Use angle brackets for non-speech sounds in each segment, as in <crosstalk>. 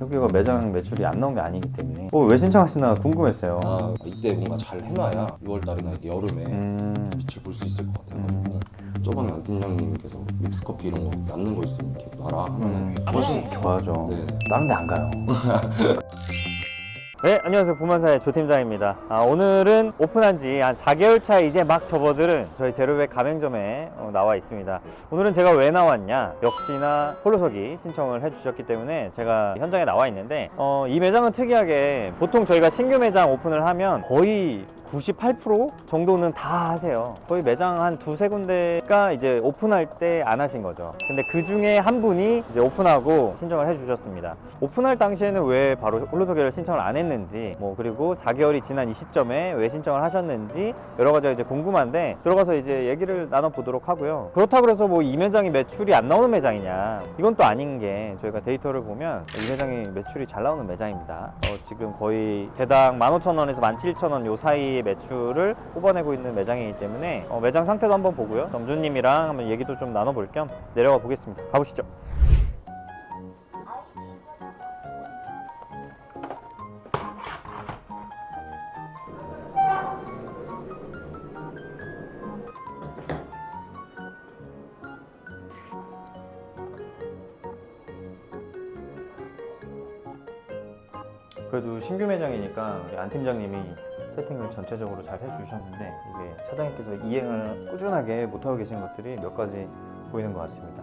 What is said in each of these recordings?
여기가 매장 매출이 안 나온 게 아니기 때문에 어, 왜 신청하시나 궁금했어요. 아 이때 뭔가 잘 해놔야 6월달이나 이게 여름에 음, 빛을 볼 수 있을 것 같아가지고 저번에 안 팀장님께서 믹스커피 이런 거 남는 거 있으면 이렇게 놔라 하면은 음, 좋아하시는 좋아하죠. 네. 다른 데 안 가요. <laughs> 네, 안녕하세요. 부만사의 조 팀장입니다. 아, 오늘은 오픈한 지 한 4개월 차 이제 막 접어들은 저희 제로백 가맹점에 어, 나와 있습니다. 오늘은 제가 왜 나왔냐? 역시나 홀로서기 신청을 해주셨기 때문에 제가 현장에 나와 있는데, 어, 이 매장은 특이하게 보통 저희가 신규 매장 오픈을 하면 거의 98% 정도는 다 하세요. 거의 매장 한 두세 군데가 이제 오픈할 때 안 하신 거죠. 근데 그 중에 한 분이 이제 오픈하고 신청을 해주셨습니다. 오픈할 당시에는 왜 바로 홀로서기를 신청을 안 했는지, 뭐 그리고 4개월이 지난 이 시점에 왜 신청을 하셨는지 여러 가지가 이제 궁금한데 들어가서 이제 얘기를 나눠보도록 하고요. 그렇다고 해서 뭐 이 매장이 매출이 안 나오는 매장이냐? 이건 또 아닌 게 저희가 데이터를 보면 이 매장이 매출이 잘 나오는 매장입니다. 어, 지금 거의 대당 15,000원에서 17,000원 요 사이 의 매출을 뽑아내고 있는 매장이기 때문에 어, 매장 상태도 한번 보고요. 점주님이랑 한번 얘기도 좀 나눠볼 겸 내려가 보겠습니다. 가보시죠. 그래도 신규 매장이니까 우리 안 팀장님이 세팅을 전체적으로 잘 해주셨는데 이게 사장님께서 이행을 꾸준하게 못하고 계신 것들이 몇 가지 보이는 것 같습니다.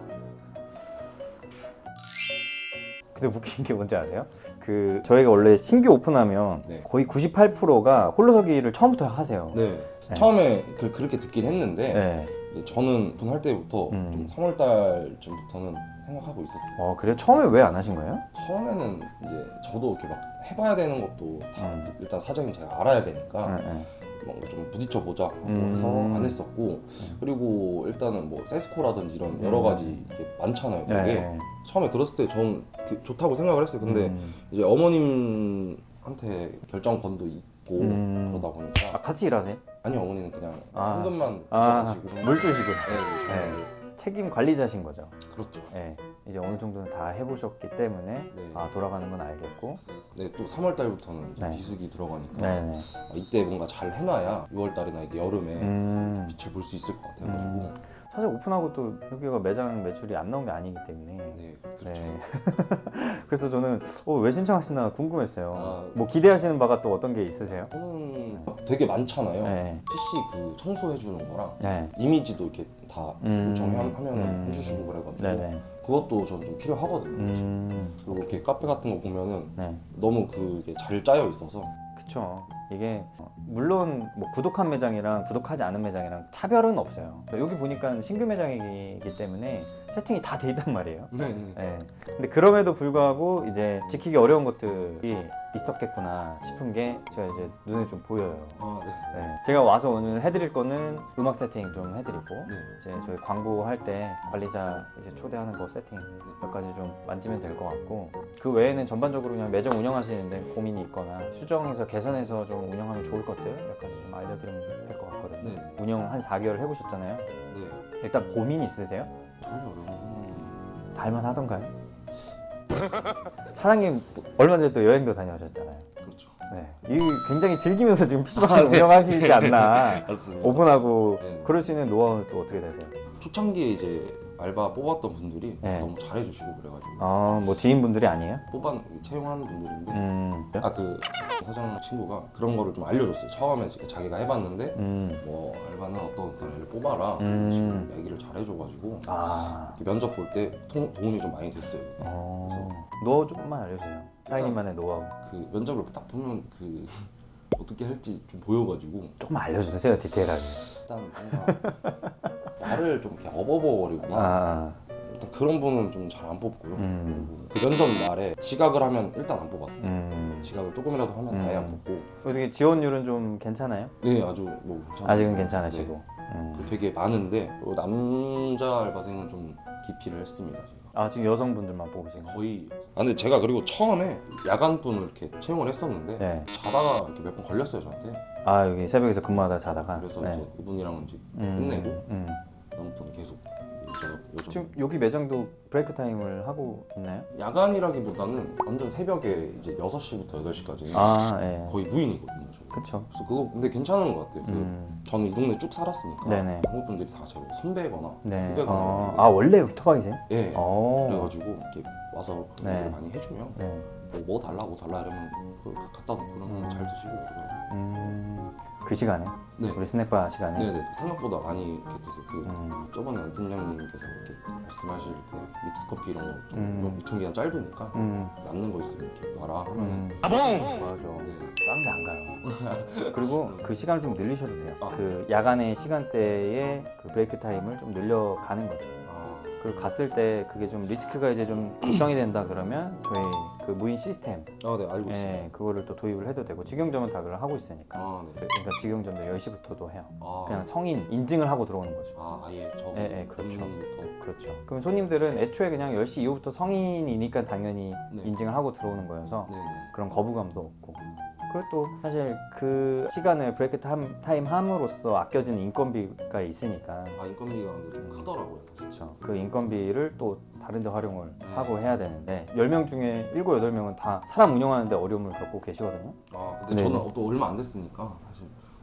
근데 웃긴 게 뭔지 아세요? 그 저희가 원래 신규 오픈하면 네. 거의 98%가 홀로서기를 처음부터 하세요. 네. 네. 처음에 그, 그렇게 듣긴 했는데 네. 저는 오픈할 때부터 음. 좀 3월 달쯤부터는 생각하고 있었어요 어 그래요? 처음에 왜 안 하신 거예요? 처음에는 이제 저도 이렇게 막 해봐야 되는 것도 다 음. 일단 사정이 제가 알아야 되니까 네, 네. 뭔가 좀 부딪혀 보자 음. 해서 안 했었고 그리고 일단은 뭐 세스코라든지 이런 여러 음. 가지 이게 많잖아요 되게 네. 처음에 들었을 때 저는 그 좋다고 생각을 했어요 근데 음. 이제 어머님한테 결정권도 있고 음. 그러다 보니까 아, 같이 일하세요? 아니 어머니는 그냥 아. 현금만 아 가져가시고 물주시고 네, 네. 네. 책임 관리자신 거죠. 그렇죠 네. 이제 어느 정도는 다 해보셨기 때문에 네. 아 돌아가는 건 알겠고. 네, 또 3월 달부터는 네. 비수기 들어가니까 네네. 아, 이때 뭔가 잘 해놔야 6월 달이나 이게 여름에 음. 빛을 볼 수 있을 것 같아가지고 음. 사실 오픈하고 또 여기가 매장 매출이 안 나온 게 아니기 때문에. 네 그렇죠 네. <laughs> 그래서 저는 어, 왜 신청하시나 궁금했어요. 아. 뭐 기대하시는 바가 또 어떤 게 있으세요? 저는 되게 많잖아요 네. PC 그 청소해 주는 거랑 네. 이미지도 이렇게 다 음. 요청하면 음. 해주시고 그래가지고 네네. 그것도 저는 좀 필요하거든요 음. 그리고 이렇게 카페 같은 거 보면은 네. 너무 그게 잘 짜여 있어서 그쵸. 이게 어, 물론 뭐 구독한 매장이랑 구독하지 않은 매장이랑 차별은 없어요. 여기 보니까 신규 매장이기 때문에 세팅이 다 돼 있단 말이에요. 네네 네. 근데 그럼에도 불구하고 이제 지키기 어려운 것들이 있었겠구나 싶은 게 제가 이제 눈에 좀 보여요. 아, 네. 네. 제가 와서 오늘 해드릴 거는 음악 세팅 좀 해드리고 네. 이제 저희 광고할 때 관리자 이제 초대하는 거 세팅 몇 가지 좀 만지면 될 것 같고 그 외에는 전반적으로 그냥 매장 운영하시는데 고민이 있거나 수정해서 개선해서 좀 운영하면 좋을 것들 몇 가지 좀 알려드리면 될 것 같거든요. 네. 운영 한 4개월 해보셨잖아요. 네. 일단 고민 있으세요? 달만 하던가요? <laughs> 사장님 얼마 전에 또 여행도 다녀오셨잖아요. 그렇죠 네. 이 굉장히 즐기면서 지금 PC방 아, 네. 운영하시지 않나. <laughs> 맞습니다 오픈하고 네. 그럴 수 있는 노하우는 또 어떻게 되세요? 초창기에 이제 알바 뽑았던 분들이 네. 너무 잘해주시고 그래가지고 아, 뭐 지인분들이 아니에요? 뽑아 채용하는 분들인데 음. 아 그 사장 친구가 그런 거를 좀 알려줬어요 처음에 자기가 해봤는데 음. 뭐 알바는 어떤 어떤 애를 뽑아라 음. 식으로 얘기를 잘해줘가지고 아. 이렇게 면접 볼 때 도움이 좀 많이 됐어요 어. 노하우 조금만 알려주세요. 사장님만의 노하우. 그 면접을 딱 보면 그 <laughs> 어떻게 할지 좀 보여가지고 조금만 알려주세요, 디테일하게. 일단 뭔가 <laughs> 말을 좀 이렇게 어버버거리거나 아. 일단 그런 분은 좀 잘 안 뽑고요 음. 그리고 그 면접 날에 지각을 하면 일단 안 뽑았어요 음. 지각을 조금이라도 하면 음. 아예 안 뽑고 어떻게 지원율은 좀 괜찮아요? 네 아주 뭐 괜찮아요. 아직은 괜찮으시고. 음. 되게 많은데 또 남자 알바생은 좀 기피를 했습니다 제가. 아, 지금 여성분들만 뽑으신 거? 거의 아 근데 제가 그리고 처음에 야간분을 이렇게 채용을 했었는데 네. 자다가 이렇게 몇 번 걸렸어요 저한테 아, 여기 새벽에서 근무하다 자다가. 그래서 네. 이제 이분이랑은 이제 음. 끝내고 음. 다음부터는 계속 있어요. 요즘. 지금 여기 매장도 브레이크 타임을 하고 있나요? 야간이라기보다는 완전 새벽에 이제 6시부터 8시까지 는 아, 예. 거의 무인이거든요. 저희. 그쵸. 그래서 그거 근데 괜찮은 것 같아요. 그 음. 저는 이 동네 쭉 살았으니까 네네. 한국 분들이 다 저를 선배거나 네. 후배거나 어, 아, 원래 여기 토박이세요? 예 어. 그래가지고 이렇게 와서 네. 얘기를 많이 해주면 네. 뭐, 뭐 달라 뭐 달라 이러면 그걸 갖다 놓고 그러면 음. 잘 드시고 그러더라고요. 음. 그 시간에? 네. 우리 스낵바 시간에? 네네 생각보다 많이 이렇게 드세요. 그 음. 저번에 안 팀장님께서 이렇게 말씀하실 때 믹스 커피 이런 거좀 음. 유통기한 짧으니까 음. 남는 거 있으면 이렇게 놔라 하면 음. 맞아. 네. 다른 데 안 가요. <laughs> 그리고 그 시간을 좀 늘리셔도 돼요. 아. 그 야간의 시간대에 그 브레이크 타임을 좀 늘려가는 거죠. 아, 그리고 갔을 때 그게 좀 리스크가 이제 좀 걱정이 된다 그러면 저희 그 무인 시스템 아, 네 알고 있어요. 예, 그거를 또 도입을 해도 되고 직영점은 다 그걸 하고 있으니까 아, 네. 그러니까 직영점도 10시부터도 해요 아, 그냥 성인 인증을 하고 들어오는 거죠 아 아예 저 예, 예, 그렇죠. 본인부터 그렇죠 그럼 손님들은 애초에 그냥 10시 이후부터 성인이니까 당연히 네. 인증을 하고 들어오는 거여서 네 네. 그런 거부감도 없고 그리고 또 사실 그 시간을 브레이크 타임, 타임 함으로써 아껴지는 인건비가 있으니까 아 인건비가 근데 좀 크더라고요. 그렇죠. 그 인건비를 또 다른 데 활용을 네. 하고 해야 되는데 10명 중에 7, 8명은 다 사람 운영하는 데 어려움을 겪고 계시거든요. 아 근데 네. 저는 또 얼마 안 됐으니까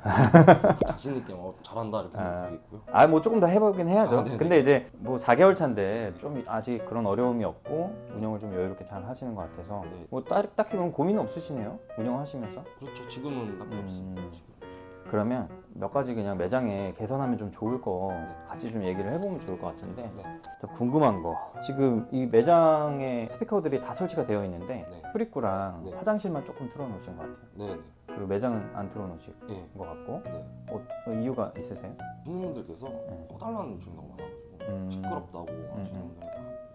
<laughs> 자신 있게 어, 잘한다 이렇게 아. 하면 되겠고요. 아, 뭐 조금 더 해보긴 해야죠. 아, 네네. 근데 이제 뭐 4개월 차인데 좀 아직 그런 어려움이 없고 운영을 좀 여유롭게 잘 하시는 것 같아서 네. 뭐 딱, 딱히 그런 고민은 없으시네요. 운영하시면서. 그렇죠. 지금은 딱히 음. 없습니다. 지금. 그러면 몇 가지 그냥 매장에 개선하면 좀 좋을 거 네. 같이 좀 얘기를 해보면 좋을 것 같은데 네. 또 궁금한 거 지금 이 매장에 스피커들이 다 설치가 되어 있는데 네. 출입구랑 네. 화장실만 조금 틀어놓으신 것 같아요. 네 네. 그리고 매장은 안 틀어놓으신 예. 것 같고 네. 어, 어, 이유가 있으세요? 손님들께서 네. 꺼달라는 요청이 너무 많아가지고 음. 시끄럽다고 하시는 음. 분들이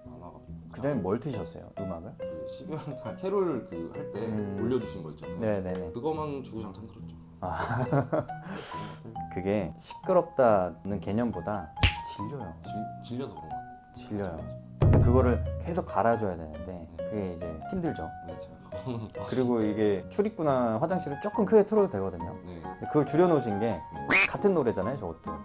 많아가지고 그 전에 뭘 트셨어요? 음악을? 그 12월 달 캐롤 그 할 때 음. 올려주신 거 있잖아요. 네네네. 그거만 주구장창 들었죠. 아 <laughs> 그게 시끄럽다는 개념보다 질려요. 질, 질려서 그런 것 같아요. 질려요. 그거를 계속 갈아줘야 되는데 그게 이제 힘들죠. 네, <laughs> 그리고 이게 출입구나 화장실을 조금 크게 틀어도 되거든요. 네, 근데 그걸 줄여놓으신 게 같은 노래잖아요, 저것도. 네.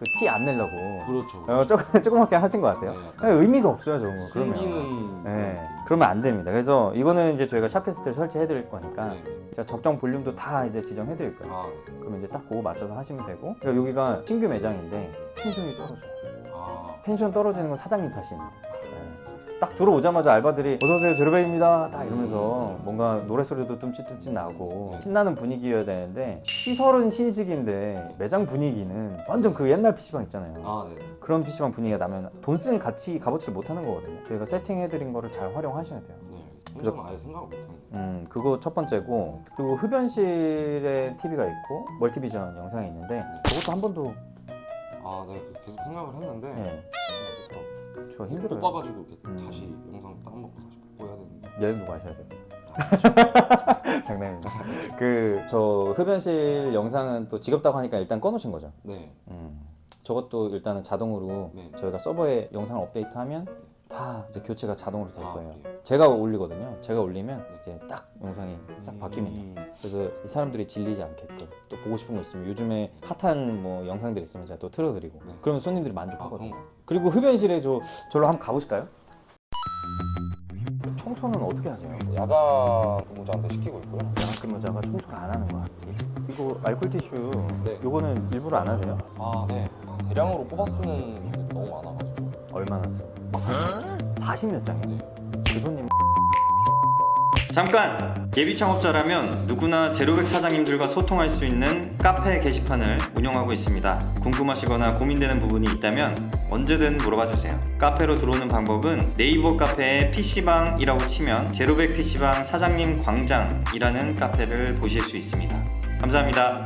그 티 안 내려고 그렇죠. 어, 조금 <laughs> 조그맣게 하신 것 같아요. 네, 약간 그냥 의미가 없어요, 저거. 그러면. 숨기는 네, 그러면 안 됩니다. 그래서 이거는 이제 저희가 샵캐스트를 설치해 드릴 거니까 네, 네. 제가 적정 볼륨도 다 이제 지정해 드릴 거예요. 아, 그러면 이제 딱 그거 맞춰서 하시면 되고. 그러니까 여기가 신규 매장인데 펜션이 떨어져요. 아, 펜션 떨어지는 건 사장님 탓입니다. 네. 딱 들어오자마자 알바들이 어서오세요 제로백입니다 딱 이러면서 뭔가 노래소리도 tum칫tum칫 나고 신나는 분위기여야 되는데 시설은 신식인데 매장 분위기는 완전 그 옛날 PC방 있잖아요 아, 네. 그런 PC방 분위기가 나면 돈 쓴 가치 값어치를 못하는 거거든요 저희가 세팅해드린 거를 잘 활용하셔야 돼요 네. 평소는 아예 생각을 못했는데. 음 그거 첫 번째고 그리고 흡연실에 TV가 있고 멀티비전 영상이 있는데 그것도 한 번도 아, 네. 그 계속 생각을 했는데 예, 못 힘들어요 봐가지고 이렇게 음. 다시 영상 다운받고 다시 보고 해야 되는데. 여행도 가셔야 돼요 <laughs> 장난입니다. 그 저 흡연실 영상은 또 지겹다고 하니까 일단 꺼놓으신 거죠. 네. 음. 저것도 일단은 자동으로 네. 저희가 서버에 영상을 업데이트하면 다 이제 교체가 자동으로 될 아, 거예요. 그래요? 제가 올리거든요. 제가 올리면 이제 딱 영상이 싹 바뀝니다. 음. 그래서 이 사람들이 질리지 않게끔 또 보고 싶은 거 있으면 요즘에 핫한 뭐 영상들 있으면 제가 또 틀어드리고 네. 그러면 손님들이 아, 만족하거든요. 거. 그리고 흡연실에 저 저로 한번 가보실까요? 청소는 어떻게 하세요? 야간 근무자한테 시키고 있고요. 야간 근무자가 청소를 안 하는 것 같아. 이거 알콜 티슈, 네. 요거는 일부러 안 하세요? 아, 네. 대량으로 뽑아 쓰는 분들이 너무 많아가지고. 얼마나 써? 40몇 장이요? 네. 그 손님. 잠깐! 예비 창업자라면 누구나 제로백 사장님들과 소통할 수 있는 카페 게시판을 운영하고 있습니다. 궁금하시거나 고민되는 부분이 있다면 언제든 물어봐 주세요. 카페로 들어오는 방법은 네이버 카페에 PC방이라고 치면 제로백 PC방 사장님 광장이라는 카페를 보실 수 있습니다. 감사합니다.